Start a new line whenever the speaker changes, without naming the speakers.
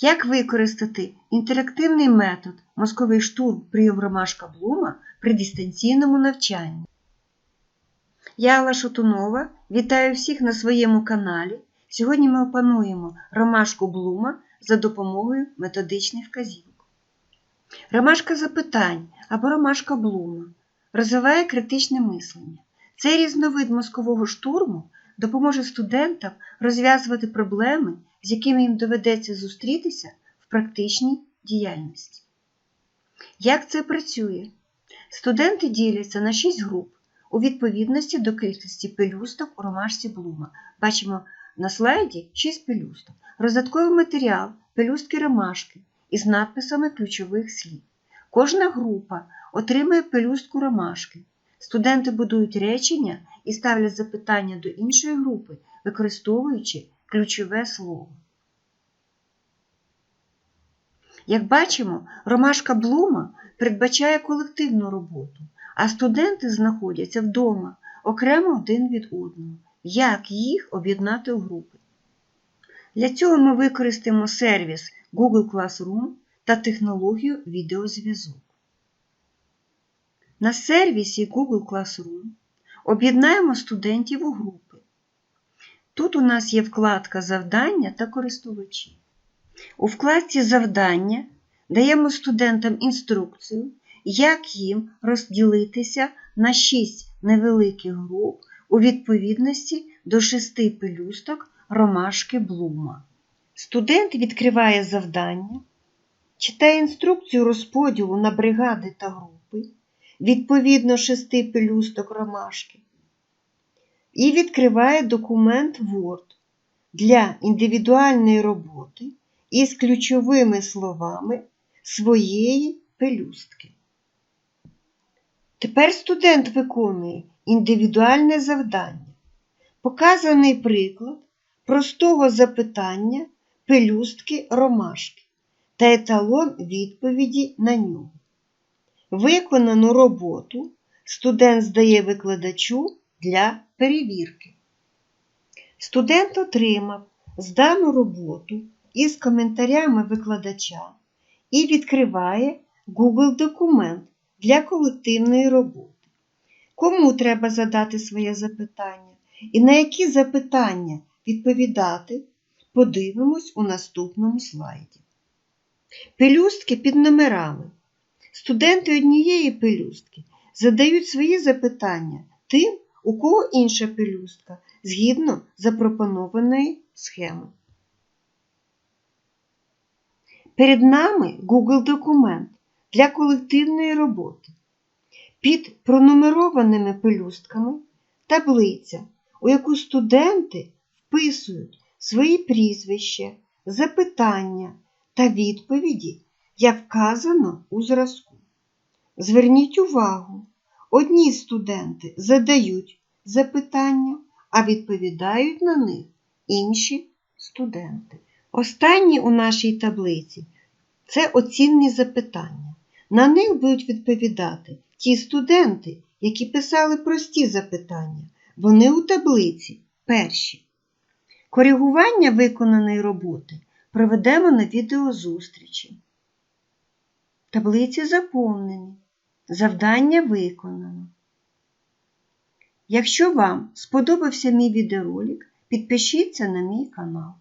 Як використати інтерактивний метод мозковий штурм прийом Ромашка Блума при дистанційному навчанні? Я Алла Шатунова, вітаю всіх на своєму каналі. Сьогодні ми опануємо Ромашку Блума за допомогою методичних вказівок. Ромашка запитань або Ромашка Блума розвиває критичне мислення. Цей різновид мозкового штурму допоможе студентам розв'язувати проблеми, з якими їм доведеться зустрітися в практичній діяльності. Як це працює? Студенти діляться на 6 груп у відповідності до кількості пелюсток у ромашці Блума. Бачимо на слайді 6 пелюсток. Роздатковий матеріал пелюстки ромашки із надписами ключових слів. Кожна група отримує пелюстку ромашки. Студенти будують речення і ставлять запитання до іншої групи, використовуючи ключове слово. Як бачимо, ромашка Блума передбачає колективну роботу, а студенти знаходяться вдома окремо один від одного. Як їх об'єднати у групи? Для цього ми використаємо сервіс Google Classroom та технологію відеозв'язок. На сервісі Google Classroom об'єднаємо студентів у групи. Тут у нас є вкладка Завдання та користувачі. У вкладці Завдання даємо студентам інструкцію, як їм розділитися на 6 невеликих груп у відповідності до 6 пелюсток ромашки Блума. Студент відкриває завдання, читає інструкцію розподілу на бригади та групи відповідно 6 пелюсток ромашки і відкриває документ Word для індивідуальної роботи із ключовими словами своєї пелюстки. Тепер студент виконує індивідуальне завдання. Показаний приклад простого запитання пелюстки ромашки та еталон відповіді на нього. Виконану роботу студент здає викладачу для перевірки. Студент отримав здану роботу із коментарями викладача і відкриває Google документ для колективної роботи. Кому треба задати своє запитання і на які запитання відповідати, подивимось у наступному слайді. Пелюстки під номерами. Студенти однієї пелюстки задають свої запитання тим, у кого інша пелюстка, згідно запропонованої схеми. Перед нами Google документ для колективної роботи. Під пронумерованими пелюстками таблиця, у яку студенти вписують свої прізвища, запитання та відповіді, як вказано у зразку. Зверніть увагу, одні студенти задають запитання, а відповідають на них інші студенти. Останні у нашій таблиці це оцінні запитання. На них будуть відповідати ті студенти, які писали прості запитання. Вони у таблиці перші. Коригування виконаної роботи проведемо на відеозустрічі. Таблиці заповнені. Завдання виконано. Якщо вам сподобався мій відеоролик, підпишіться на мій канал.